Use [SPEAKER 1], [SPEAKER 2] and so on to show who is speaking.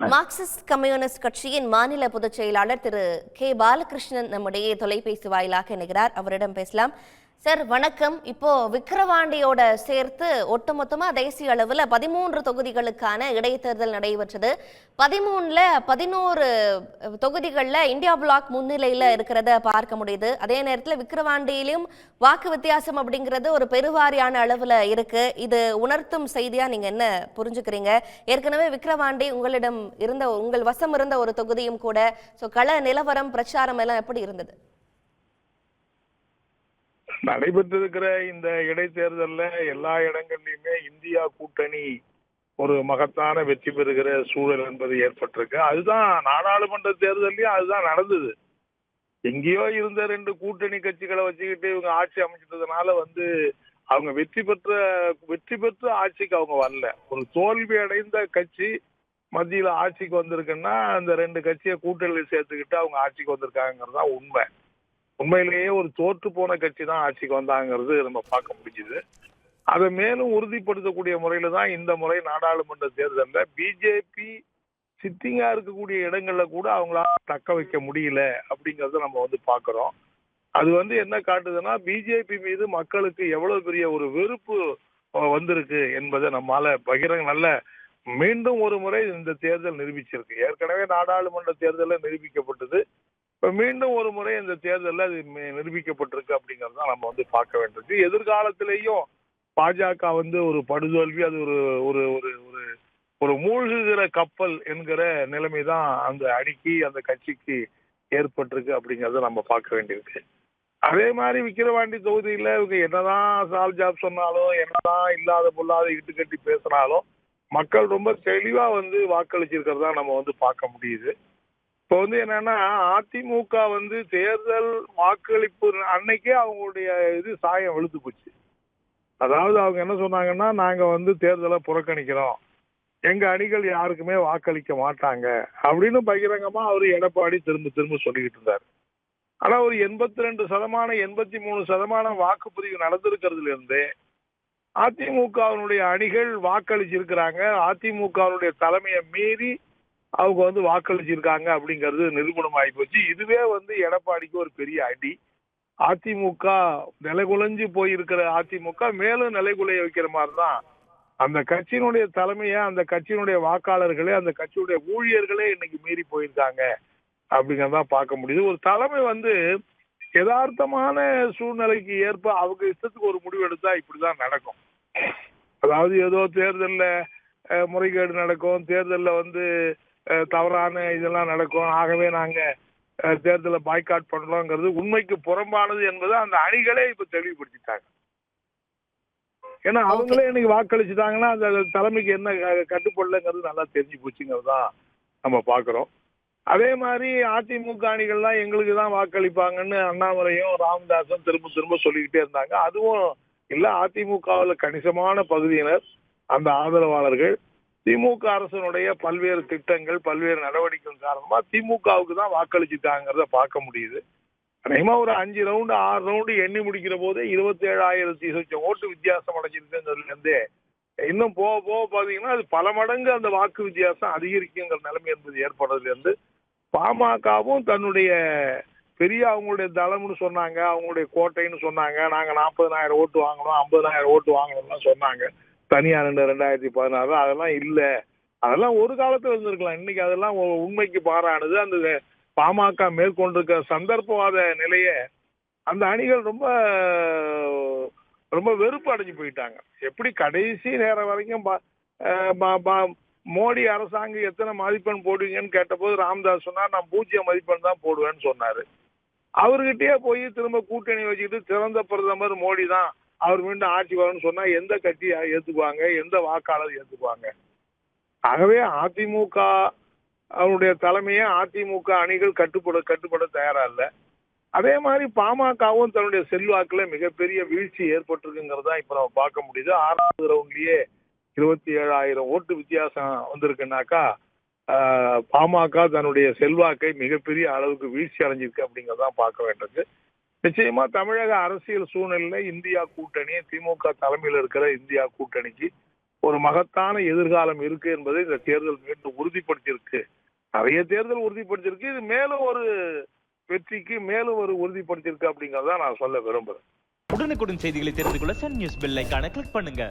[SPEAKER 1] Marxist communist கட்சியின் மாநில பொதுச் செயலாளர் திரு கே பாலகிருஷ்ணன் நம்முடைய தொலைபேசி வாயிலாக இணைகிறார். அவரிடம் பேசலாம். சார் வணக்கம். இப்போ விக்கிரவாண்டியோட சேர்த்து ஒட்டுமொத்தமா தேசிய அளவில் பதிமூன்று தொகுதிகளுக்கான இடைத்தேர்தல் நடைபெற்றது. பதிமூணுல பதினோரு தொகுதிகளில் இந்தியா பிளாக் முன்னிலையில இருக்கிறத பார்க்க முடியுது. அதே நேரத்தில் விக்கிரவாண்டியிலும் வாக்கு வித்தியாசம் அப்படிங்கிறது ஒரு பெருவாரியான அளவில் இருக்கு. இது உணர்த்தும் செய்தியா நீங்க என்ன புரிஞ்சுக்கிறீங்க? ஏற்கனவே விக்கிரவாண்டி உங்களிடம் இருந்த உங்கள் வசம் இருந்த ஒரு தொகுதியும் கூட ஸோ கள நிலவரம் பிரச்சாரம் எல்லாம் எப்படி இருந்தது?
[SPEAKER 2] நடைபெற்றிருக்கிற இந்த இடைத்தேர்தலில் எல்லா இடங்கள்லையுமே இந்தியா கூட்டணி ஒரு மகத்தான வெற்றி பெறுகிற சூழல் என்பது ஏற்பட்டிருக்கு. அதுதான் நாடாளுமன்ற தேர்தலையும் அதுதான் நடந்தது. எங்கேயோ இருந்த ரெண்டு கூட்டணி கட்சிகளை வச்சுக்கிட்டு இவங்க ஆட்சி அமைச்சிட்டதுனால வந்து அவங்க வெற்றி பெற்ற வெற்றி பெற்று ஆட்சிக்கு அவங்க வரல. ஒரு தோல்வி அடைந்த கட்சி மத்தியில ஆட்சிக்கு வந்திருக்குன்னா அந்த ரெண்டு கட்சியை கூட்டணியில் சேர்த்துக்கிட்டு அவங்க ஆட்சிக்கு வந்திருக்காங்கிறது தான் உண்மை. உண்மையிலேயே ஒரு தோற்று போன கட்சி தான் ஆட்சிக்கு வந்தாங்கிறது நம்ம பார்க்க முடிஞ்சுது. அதை மேலும் உறுதிப்படுத்தக்கூடிய முறையில தான் இந்த முறை நாடாளுமன்ற தேர்தலில் பிஜேபி சித்திங்கா இருக்கக்கூடிய இடங்கள்ல கூட அவங்களால தக்க வைக்க முடியல அப்படிங்கறத நம்ம வந்து பாக்குறோம் அது வந்து என்ன காட்டுதுன்னா பிஜேபி மீது மக்களுக்கு எவ்வளவு பெரிய ஒரு வெறுப்பு வந்திருக்கு என்பதை நம்மால பகிரங்க நல்ல மீண்டும் ஒரு முறை இந்த தேர்தல் நிரூபிச்சிருக்கு. ஏற்கனவே நாடாளுமன்ற தேர்தலில் நிரூபிக்கப்பட்டது. இப்ப மீண்டும் ஒரு முறை இந்த தேர்தலில் அது நிரூபிக்கப்பட்டிருக்கு அப்படிங்கறத நம்ம வந்து பார்க்க வேண்டியிருக்கு. எதிர்காலத்திலேயும் பாஜக வந்து ஒரு படுதோல்வி அது ஒரு ஒரு ஒரு ஒரு ஒரு மூழ்குகிற கப்பல் என்கிற நிலைமை தான் அந்த அணிக்கு அந்த கட்சிக்கு ஏற்பட்டிருக்கு அப்படிங்கறத நம்ம பார்க்க வேண்டியிருக்கு. அதே மாதிரி விக்கிரவாண்டி தொகுதியில இவங்க என்னதான் சால் ஜாப் சொன்னாலும் என்னதான் இல்லாத பொல்லாத இட்டு கட்டி பேசினாலும் மக்கள் ரொம்ப தெளிவா வந்து வாக்களிச்சிருக்கிறதா நம்ம வந்து பார்க்க முடியுது. இப்போ வந்து என்னன்னா அதிமுக வந்து தேர்தல் வாக்களிப்பு அன்னைக்கே அவங்களுடைய இது சாயம் வெளுத்து போச்சு. அதாவது அவங்க என்ன சொன்னாங்கன்னா நாங்க வந்து தேர்தலை புறக்கணிக்கிறோம். எங்க அணிகள் யாருக்குமே வாக்களிக்க மாட்டாங்க அப்படின்னு பகிரங்கமா அவர் எடப்பாடி திரும்ப திரும்ப சொல்லிக்கிட்டு இருந்தார். ஆனா ஒரு எண்பத்தி ரெண்டு சதமானம் எண்பத்தி மூணு சதமானம் வாக்குப்பதிவு நடந்திருக்கிறதுல இருந்து அதிமுகவினுடைய அணிகள் வாக்களிச்சிருக்கிறாங்க. அதிமுகவினுடைய தலைமையை மீறி அவங்க வந்து வாக்களிச்சிருக்காங்க அப்படிங்கிறது நிரூபணம் ஆகி போச்சு. இதுவே வந்து எடப்பாடிக்கு ஒரு பெரிய அடி. அதிமுக நிலைகுலைஞ்சு போயிருக்கிற அதிமுக மேலும் நிலைகுலைய வைக்கிற மாதிரி தான் அந்த கட்சியினுடைய தலைமையை அந்த கட்சியினுடைய வாக்காளர்களே அந்த கட்சியுடைய ஊழியர்களே இன்னைக்கு மீறி போயிருக்காங்க அப்படிங்கிறதா பார்க்க முடியுது. ஒரு தலைமை வந்து யதார்த்தமான சூழ்நிலைக்கு ஏற்ப அவங்க இஷ்டத்துக்கு ஒரு முடிவு எடுத்தா இப்படிதான் நடக்கும். அதாவது ஏதோ தேர்தல்ல முறைகேடு நடக்கும். தேர்தல்ல வந்து தவறான இதெல்லாம் நடக்கும். ஆகவே நாங்க தேர்தலை பாய்காட் பண்றோங்கிறது உண்மைக்கு புறம்பானது என்பதை அந்த அணிகளே இப்ப தெளிவுபடுத்திட்டாங்க. ஏன்னா அவங்களே இன்னைக்கு வாக்களிச்சுட்டாங்கன்னா அந்த தலைமைக்கு என்ன கட்டுப்படலைங்கிறது நல்லா தெரிஞ்சு போச்சுங்கிறது நம்ம பாக்குறோம் அதே மாதிரி அதிமுக அணிகள்லாம் எங்களுக்கு தான் வாக்களிப்பாங்கன்னு அண்ணாமலையும் ராமதாஸும் திரும்ப திரும்ப சொல்லிக்கிட்டே இருந்தாங்க. அதுவும் இல்ல அதிமுகவில் கணிசமான பகுதியினர் அந்த ஆதரவாளர்கள். திமுக அரசனுடைய பல்வேறு திட்டங்கள் பல்வேறு நடவடிக்கைகள் காரணமா திமுகவுக்கு தான் வாக்களிச்சுட்டாங்கிறத பார்க்க முடியுது. அநேகமா ஒரு அஞ்சு ரவுண்டு ஆறு ரவுண்டு எண்ணி முடிக்கிற போதே இருபத்தி ஏழாயிரத்தி சொச்சம் ஓட்டு வித்தியாசம் அடைஞ்சிருக்குங்கிறதுலேருந்தே இன்னும் போக போக பாத்தீங்கன்னா அது பல மடங்கு அந்த வாக்கு வித்தியாசம் அதிகரிக்குங்கிற நிலைமை என்பது ஏற்படுறதுலேருந்து பாமகவும் தன்னுடைய பெரிய அவங்களுடைய தளம்னு சொன்னாங்க அவங்களுடைய கோட்டைன்னு சொன்னாங்க நாங்கள் நாற்பதனாயிரம் ஓட்டு வாங்கணும் ஐம்பதனாயிரம் ஓட்டு வாங்கணும்லாம் சொன்னாங்க. தனியா ரெண்டு ரெண்டாயிரத்தி பதினாறு. அதெல்லாம் இல்ல. அதெல்லாம் ஒரு காலத்துல இருந்திருக்கலாம். இன்னைக்கு அதெல்லாம் உண்மைக்கு பாரானது. அந்த பாமக மேற்கொண்டிருக்க சந்தர்ப்பவாத நிலைய அந்த அணிகள் ரொம்ப ரொம்ப வெறுப்பு அடைஞ்சு போயிட்டாங்க. எப்படி கடைசி நேரம் வரைக்கும் பா- பா- மோடி அரசாங்கம் எத்தனை மதிப்பெண் போடுவீங்கன்னு கேட்டபோது ராம்தாஸ் சொன்னார் நான் பூஜ்ஜிய மதிப்பெண் தான் போடுவேன்னு சொன்னாரு. அவர்கிட்டயே போய் திரும்ப கூட்டணி வச்சுக்கிட்டு சிறந்த பிரதமர் மோடி தான் அவர் மீண்டும் ஆட்சி வரும்னு சொன்னா எந்த கட்சி ஏத்துக்குவாங்க? எந்த வாக்காளர் ஏத்துக்குவாங்க? ஆகவே அதிமுக அவருடைய தலைமையை அதிமுக அணிகள் கட்டுப்பட கட்டுப்பட தயாரா இல்ல. அதே மாதிரி பாமகவும் தன்னுடைய செல்வாக்குல மிகப்பெரிய வீழ்ச்சி ஏற்பட்டிருக்குங்கிறதா இப்ப நம்ம பார்க்க முடியுது. ஆறாவது ரவுண்ட்லயே இருபத்தி ஏழாயிரம் ஓட்டு வித்தியாசம் வந்திருக்குனாக்கா ஆஹ், பாமக தன்னுடைய செல்வாக்கை மிகப்பெரிய அளவுக்கு வீழ்ச்சி அடைஞ்சிருக்கு அப்படிங்கறத பார்க்க வேண்டியது. நிச்சயமா தமிழக அரசியல் சூழ்நிலையில இந்தியா கூட்டணி திமுக தலைமையில் இருக்கிற இந்தியா கூட்டணிக்கு ஒரு மகத்தான எதிர்காலம் இருக்கு என்பதை இந்த தேர்தல் மீண்டும் உறுதிப்படுத்தியிருக்கு. நிறைய தேர்தல் உறுதிப்படுத்தியிருக்கு. இது மேலும் ஒரு வெற்றிக்கு மேலும் ஒரு உறுதிப்படுத்தியிருக்கு அப்படிங்கறத நான் சொல்ல விரும்புறேன்.
[SPEAKER 3] உடனுக்குடன் செய்திகளை தெரிந்து கொள்ள சன் நியூஸ் பெல் கிளிக் பண்ணுங்க.